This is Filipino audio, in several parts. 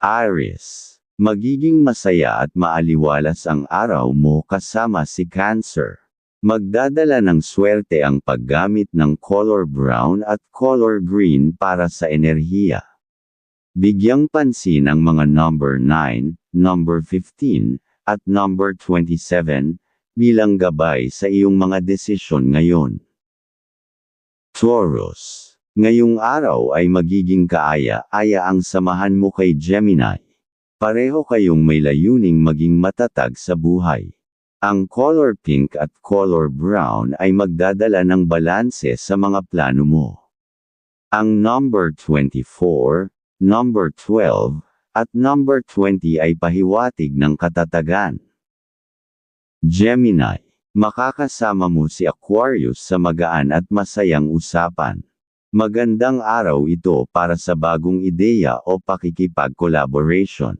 Aries. Magiging masaya at maaliwalas ang araw mo kasama si Cancer. Magdadala ng swerte ang paggamit ng color brown at color green para sa enerhiya. Bigyang pansin ang mga number 9, number 15, at number 27, bilang gabay sa iyong mga desisyon ngayon. Taurus. Ngayong araw ay magiging kaaya-aya ang samahan mo kay Gemini. Pareho kayong may layuning maging matatag sa buhay. Ang color pink at color brown ay magdadala ng balanse sa mga plano mo. Ang number 24, number 12, at number 20 ay pahiwatig ng katatagan. Gemini, makakasama mo si Aquarius sa magaan at masayang usapan. Magandang araw ito para sa bagong ideya o pakikipag-collaboration.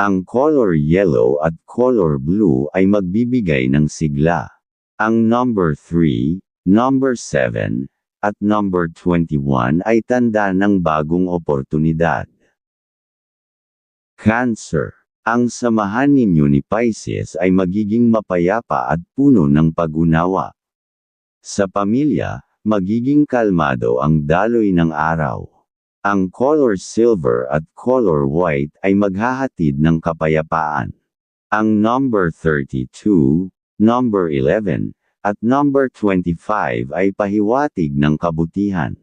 Ang color yellow at color blue ay magbibigay ng sigla. Ang number 3, number 7, at number 21 ay tanda ng bagong oportunidad. Cancer. Ang samahan ninyo ni Pisces ay magiging mapayapa at puno ng pag-unawa. Sa pamilya, magiging kalmado ang daloy ng araw. Ang color silver at color white ay maghahatid ng kapayapaan. Ang number 32, number 11, at number 25 ay pahiwatig ng kabutihan.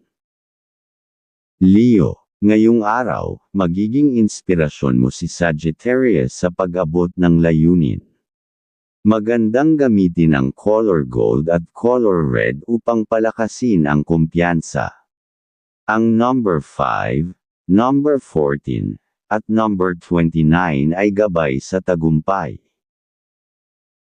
Leo, ngayong araw, magiging inspirasyon mo si Sagittarius sa pag-abot ng layunin. Magandang gamitin ang color gold at color red upang palakasin ang kumpiyansa. Ang number 5, number 14, at number 29 ay gabay sa tagumpay.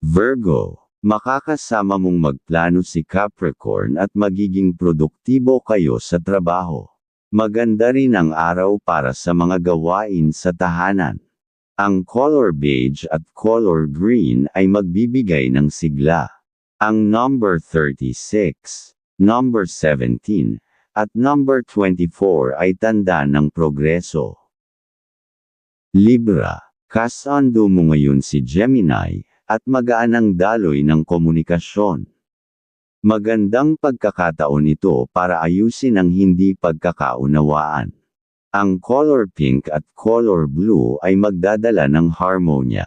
Virgo, makakasama mong magplano si Capricorn at magiging produktibo kayo sa trabaho. Maganda rin ang araw para sa mga gawain sa tahanan. Ang color beige at color green ay magbibigay ng sigla. Ang number 36, number 17, at number 24 ay tanda ng progreso. Libra, kasando mo ngayon si Gemini, at magaan ang daloy ng komunikasyon. Magandang pagkakataon ito para ayusin ang hindi pagkakaunawaan. Ang color pink at color blue ay magdadala ng harmonya.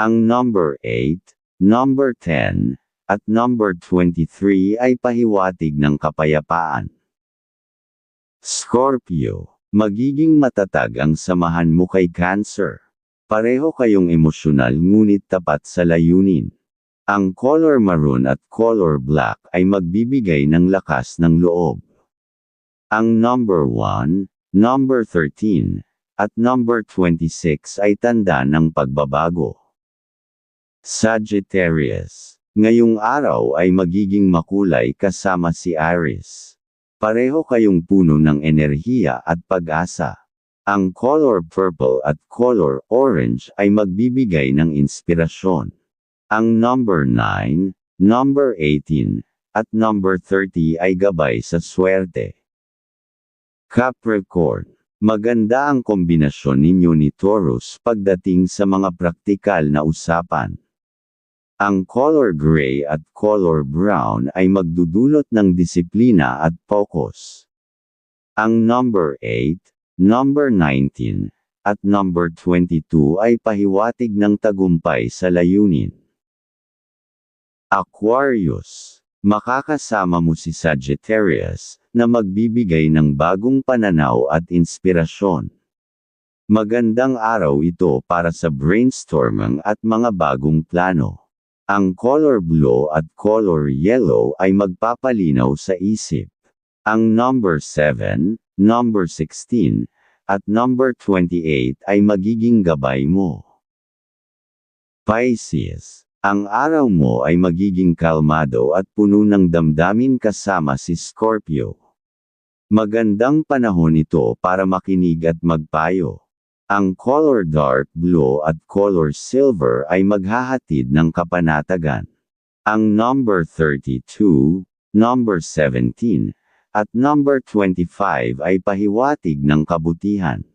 Ang number 8, number 10, at number 23 ay pahiwatig ng kapayapaan. Scorpio, magiging matatag ang samahan mo kay Cancer. Pareho kayong emosyonal ngunit tapat sa layunin. Ang color maroon at color black ay magbibigay ng lakas ng loob. Ang number 1, number 13, at number 26 ay tanda ng pagbabago. Sagittarius. Ngayong araw ay magiging makulay kasama si Aries. Pareho kayong puno ng enerhiya at pag-asa. Ang color purple at color orange ay magbibigay ng inspirasyon. Ang number 9, number 18, at number 30 ay gabay sa swerte. Capricorn. Maganda ang kombinasyon ninyo ni Taurus pagdating sa mga praktikal na usapan. Ang color gray at color brown ay magdudulot ng disiplina at focus. Ang number 8, number 19, at number 22 ay pahiwatig ng tagumpay sa layunin. Aquarius. Makakasama mo si Sagittarius, na magbibigay ng bagong pananaw at inspirasyon. Magandang araw ito para sa brainstorming at mga bagong plano. Ang color blue at color yellow ay magpapalinaw sa isip. Ang number 7, number 16, at number 28 ay magiging gabay mo. Pisces ang araw mo ay magiging kalmado at puno ng damdamin kasama si Scorpio. Magandang panahon ito para makinig at magpayo. Ang color dark blue at color silver ay maghahatid ng kapanatagan. Ang number 32, number 17, at number 25 ay pahiwatig ng kabutihan.